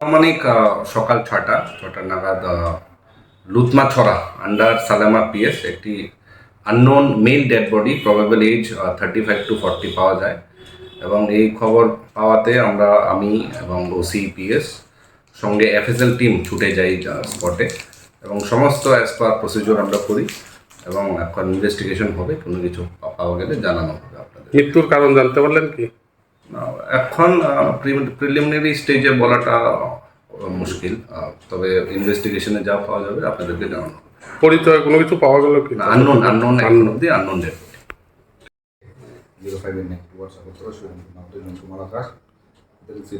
আনুমানিক সকাল ছটা ছটা নাগাদ আহ, লুতমাছড়া আন্ডার সালামা পিএস একটি unknown male dead body probable age thirty five to forty পাওয়া যায়। এবং এই খবর পাওয়াতে আমরা আমি এবং ওসি পিএস সঙ্গে এফএসএল টিম ছুটে যাই স্পটে এবং সমস্ত অ্যাজ পার প্রসিডিওর আমরা করি এবং এখন ইনভেস্টিগেশন হবে কোনো কিছু পাওয়া গেলে জানানো হবে আপনাদের। মৃত্যুর কারণ জানতে পারলেন কি? এখন প্রিলিমিনারি স্টেজে বলাটা মুশকিল। তবে ইনভেস্টিগেশনে যা পাওয়া যাবে আপনাদেরকে জানানো হবে। পরিচয় কোনো কিছু পাওয়া গেল কি? আননোন আননোন এখন অব্দি unknown Malakar, then see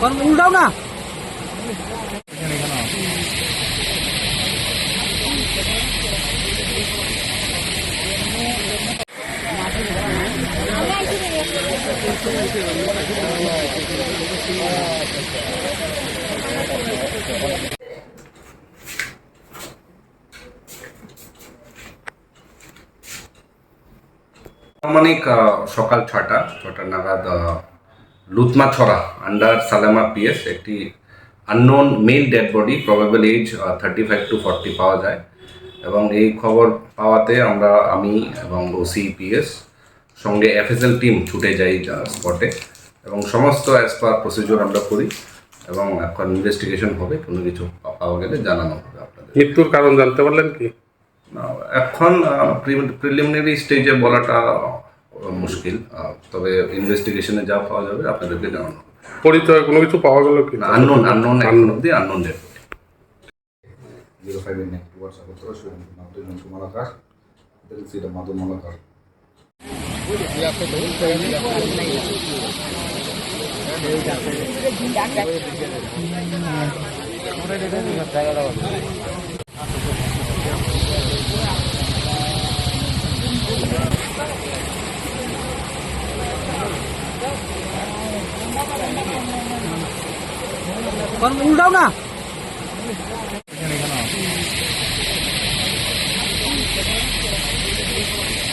con uống đâu nào? আনুমানিক সকাল ছটা ছটা নাগাদ আহ, লুতমাছড়া আন্ডার সালামা পিএস একটি unknown male dead body probable age thirty five to forty পাওয়া যায়। এবং এই খবর পাওয়াতে আমরা আমি এবং ওসি পিএস সঙ্গে এফএসএল টিম ছুটে যাই স্পটে এবং সমস্ত অ্যাজ পার প্রসিডিওর আমরা করি এবং এখন ইনভেস্টিগেশন হবে কোনো কিছু পাওয়া গেলে জানানো হবে আপনাদের। মৃত্যুর কারণ জানতে পারলেন কি? না, এখন প্রিলিমিনারি স্টেজে বলাটা মুশকিল। তবে ইনভেস্টিগেশনে যা পাওয়া যাবে আপনাদেরকে জানানো হবে। পরিচয় কোনো কিছু পাওয়া গেল কি? আননোন আননোন এখন অব্দি unknown date Nadu Nantu Malakar, then see the con uống đâu nào?